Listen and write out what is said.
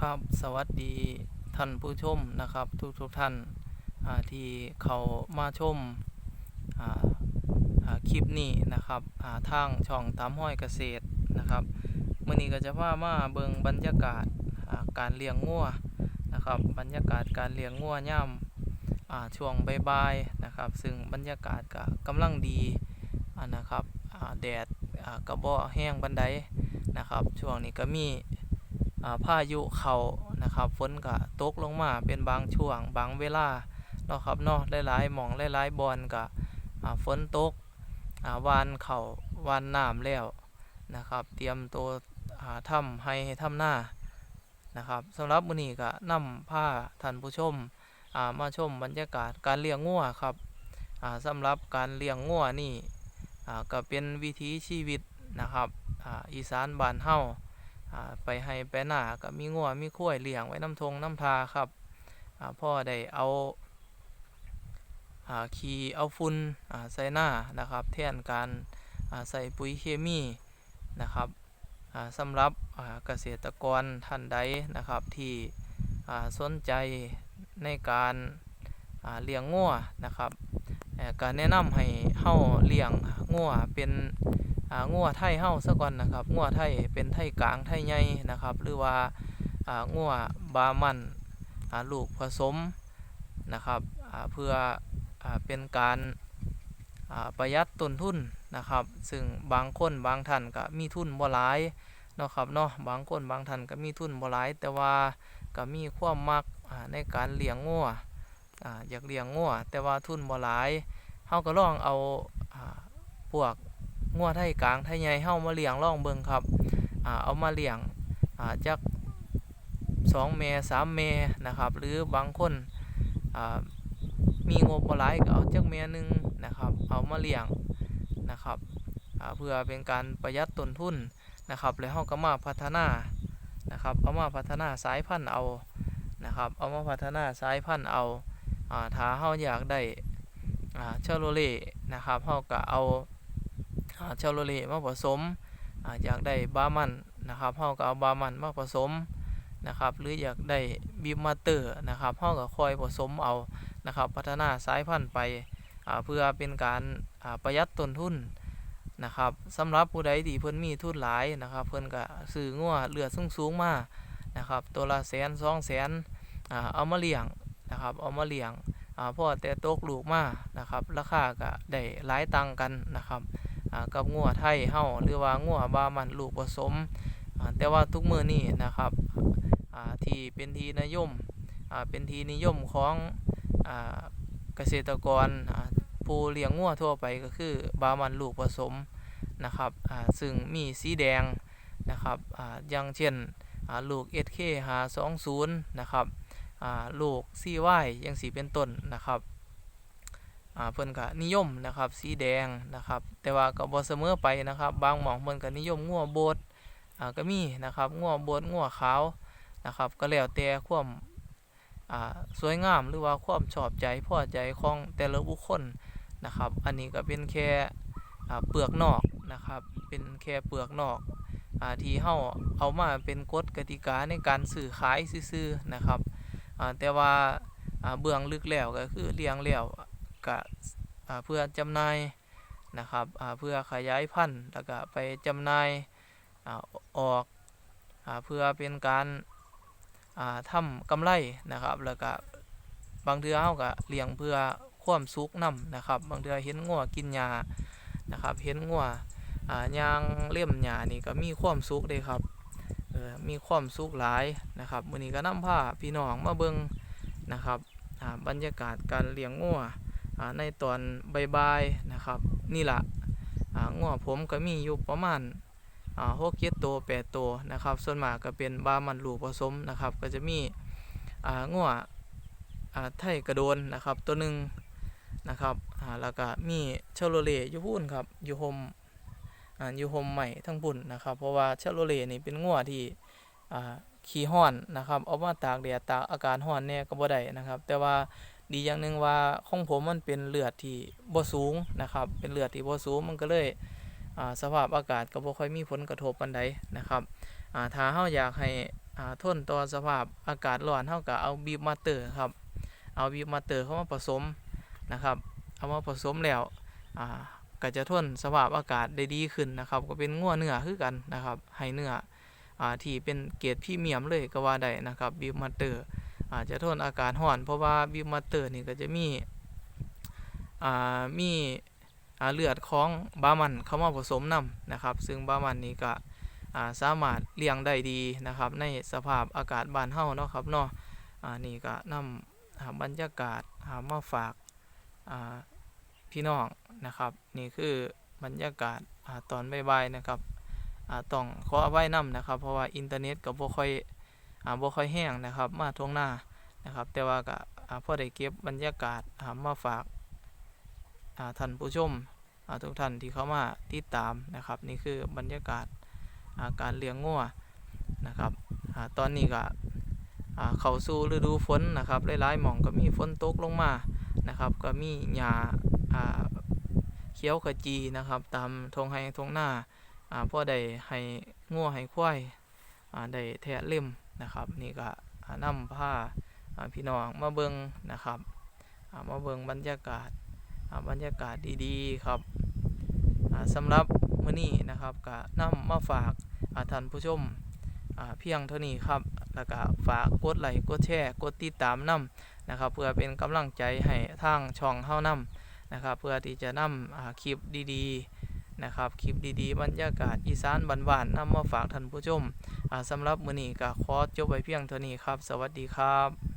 ครับสวัสดีท่านผู้ชมนะครับทุกทุกท่านที่เขามาชมคลิปนี้นะครับาทางช่องตามห้อยเกษตรนะครับมื่อนี้ก็จะพามาเบิงบรรยากาศาการเลี้ยงงัวนะครับบรรยากาศการเลี้ยงงัวย่ำช่วงบ่ายๆนะครับ ซึ่งบรรยากาศก็กำลังดีนะครับแดดกระบอกแห้งบันไดนะครับ ช่วงนี้ก็มี พายุเขานะครับฝนก็ตกลงมาเป็นบางช่วงบางเวลาเนาะครับเนาะหลายๆหมองหลายๆบอนก็ฝนตกวานเขาวานน้ำแล้วนะครับ เตรียมตัวอ่าทำให้ทำหน้านะครับสำหรับมื้อนี้ก็นำผ้าท่านผู้ชมมาชมบรรยากาศการเลี้ยงงัวครับสำหรับการเลี้ยงงัวนี่ก็เป็นวิถีชีวิตนะครับอีสานบ้านเห่า ไปให้ไปหน้าก็มีงัวมีข้วยเลี้ยงไว้น้ำทงน้ำทาครับพ่อได้เอาขี้เอาฝุ่นใส่หน้านะครับแทนการใส่ปุ๋ยเคมีนะครับสำหรับเกษตรกรท่านใดนะครับที่สนใจในการเลี้ยงงัวนะครับการแนะนำให้เฮาเลี้ยงงัวเป็น งัวไทยเฮาซะก่อนนะครับงัวไทยเป็นไทยกลางไทยใหญ่นะครับ หรือว่างัวบามันลูกผสมนะครับเพื่ออเป็นการประหยัดต้นทุนนะครับ ซึ่งบางคนบางท่านก็มีทุนบ่หลายเนาะครับเนาะบางคนบางท่านก็มีทุนบ่หลาย แต่ว่าก็มีความมักในการเลี้ยงงัวออยากเลี้ยงงัวแต่ว่าทุนบ่หลายเฮาก็ลองเอาอ่าพวก งัวไทยกลางไทยใหญ่เฮามาเลี้ยงล่องเบิงครับอ่าเอามาเลี้ยงอ่าจักสองแม่สามแม่นะครับ หรือบางคนอ่ามีงบบ่หลายก็เอาจักแม่หนึงนะครับ เอามาเลี้ยงนะครับอ่าเพื่อเป็นการประหยัดต้นทุนนะครับแล้วเฮาก็มาพัฒนานะครับเอามาพัฒนาสายพันธุ์เอานะครับ เอามาพัฒนาสายพันธุ์เอาอ่าถ้าเฮาอยากได้อ่าเชอโรเล่นะครับเฮาก็เอา เชลโลเลมาผสมอยากได้บามันนะครับเฮาก็เอาบามันมาผสมนะครับหรืออยากได้บีมมาเตอร์นะครับเฮาก็คอยผสมเอานะครับพัฒนาสายพันธุ์ไปเพื่อเป็นการประหยัดต้นทุนนะครับสำหรับผู้ใดที่เพิ่นมีทุนหลายนะครับเพิ่นก็ซื้องัวเลือดสูงๆมานะครับตัวละแสนสองแสนเอามาเลี้ยงนะครับเอามาเลี้ยงอ่าพอแต่ตกลูกมานะครับราคาก็ได้หลายตังกันนะครับ กับงัวไทยเฮาหรือว่างัวบามันลูกผสม แต่ว่าทุกมือนี้นะครับที่เป็นทีนิยมเป็นทีนิยมของอ่าเกษตรกรผู้เลี้ยงงัวทั่วไปก็คือบามันลูกผสมนะครับซึ่งมีสีแดงนะครับอย่างเช่นอ่าลูก SK 520นะครับลูก CY ยังสีเป็นต้นนะครับ อ่าเพิ่นก็นิยมนะครับสีแดงนะครับ แต่ว่าก็บ่เสมอไปนะครับ บางหม่องเพิ่นก็นิยมงัวโบดอ่าก็มีนะครับงัวโบดงัวขาวนะครับ ก็แล้วแต่ความอ่าสวยงามหรือว่าความชอบใจพอใจของแต่ละบุคคลนะครับ อันนี้ก็เป็นแค่อ่าเปลือกนอกนะครับ เป็นแค่เปลือกนอกอ่าที่เฮาเอามาเป็นกฎกติกาในการซื้อขายซื่อๆนะครับอ่าแต่ว่าอ่าเบื้องลึกแล้วก็คือเลี้ยงแล้ว ก็เพื่อจำหน่ายนะครับเพื่อขยายพันธุ์แล้วก็ไปจำหน่ายออกอเพื่อเป็นการอ่าทำกำไรนะครับแล้วก็บางเทือเฮาก็เลี้ยงเพื่อความสุขนํนะครับ บางเทือเห็นงัวกินหญ้านะครับเห็นงัวอ่ายางเล่มหญ้านี่ก็มีความสุขเด้ครับเออมีความสุขหลายนะครับมื้อนี้ก็นำพาพี่น้องมาเบิ่งนะครับบรรยากาศการเลี้ยงงัว ในตอนบายๆนะครับ นี่ละอ่างัวผมก็มีอยู่ประมาณหกเจ็ดตัวแปดตัวนะครับ ส่วนมากก็เป็นบามันลูกผสมนะครับ ก็จะมีงัวอ่าไทยกระโดนนะครับตัวหนึ่งนะครับแล้วก็มีเชลโลเลยูพุ่นครับยูโฮมยูโฮมใหม่ทั้งพุ่นนะครับ เพราะว่าเชลโลเลนี่เป็นงัวที่ขี้ห้อนนะครับ เอามาตากแดดตากอากาศห้อนแน่ก็บ่ได้นะครับ แต่ว่า ดีอย่างหนึ่งว่าของผมมันเป็นเลือดที่บ่สูงนะครับ เป็นเลือดที่บ่สูงมันก็เลยสภาพอากาศก็บ่ค่อยมีผลกระทบปานใดนะครับถ้าเฮาอยากให้อ่าทนต่อสภาพอากาศร้อนเฮาก็เอาบีบมาเตอร์ครับ เอาบีบมาเตอร์เข้ามาผสมนะครับ เอามาผสมแล้วก็จะทนสภาพอากาศได้ดีขึ้นนะครับ ก็เป็นงัวเนื้อคือกันนะครับให้เนื้ออที่เป็นเกรดพรีเมียมเลยก็ว่าได้นะครับบีบมาเตอร์ อาจจะทนอากาศร้อน เพราะว่าบีบมาเตอร์นี่ก็จะมีอ่ามีเลือดของบามันเข้ามาผสมนํนะครับ ซึ่งบามันนี่ก็สามารถเลี้ยงได้ดีนะครับ ในสภาพอากาศบ้านเฮาเนาะครับเนาะอ่านี่ก็นำอ่าบรรยากาศหามาฝากอ่าพี่น้องนะครับ นี่คือบรรยากาศอ่าตอนบ่ายๆนะครับอ่าต้องขออภัยนํนะครับ เพราะว่าอินเทอร์เน็ตก็บ่ค่อย บ่ค่อยแห้งนะครับ มาทวงหน้านะครับ แต่ว่าก็อ่าพอได้เก็บบรรยากาศหามาฝากอ่าท่านผู้ชมอ่าทุกท่านที่เข้ามาติดตามนะครับ นี่คือบรรยากาศอ่าการเลี้ยงงัวนะครับอ่าตอนนี้ก็อ่าเข้าสู่ฤดูฝนนะครับหลายๆหม่องก็มีฝนตกลงมานะครับ ก็มีหญ้าอ่าเขียวขจีนะครับ ตามทงไห้ทงหน้าอ่าพอได้ให้งัวให้ควายอ่าได้แทะเล่ม นะครับ นี่ก็อ่านำผ้าพี่น้องมาเบิงนะครับมาเบิงบรรยากาศบรรยากาศดีๆครับสำหรับมื้อนี้นะครับก็นำมาฝากท่านผู้ชมเพียงเท่านี้ครับ แล้วก็ฝากกดไลค์กดแชร์กดติดตามนํนะครับ เพื่อเป็นกำลังใจให้ทางช่องเฮานํนะครับ เพื่อที่จะนำอ่าคลิปดีๆ นะครับคลิปดีๆ บรรยากาศอีสานบ้านๆนำมาฝากท่านผู้ชมสำหรับมื้อนี้ก็ขอจบไว้เพียงเท่านี้ครับ สวัสดีครับ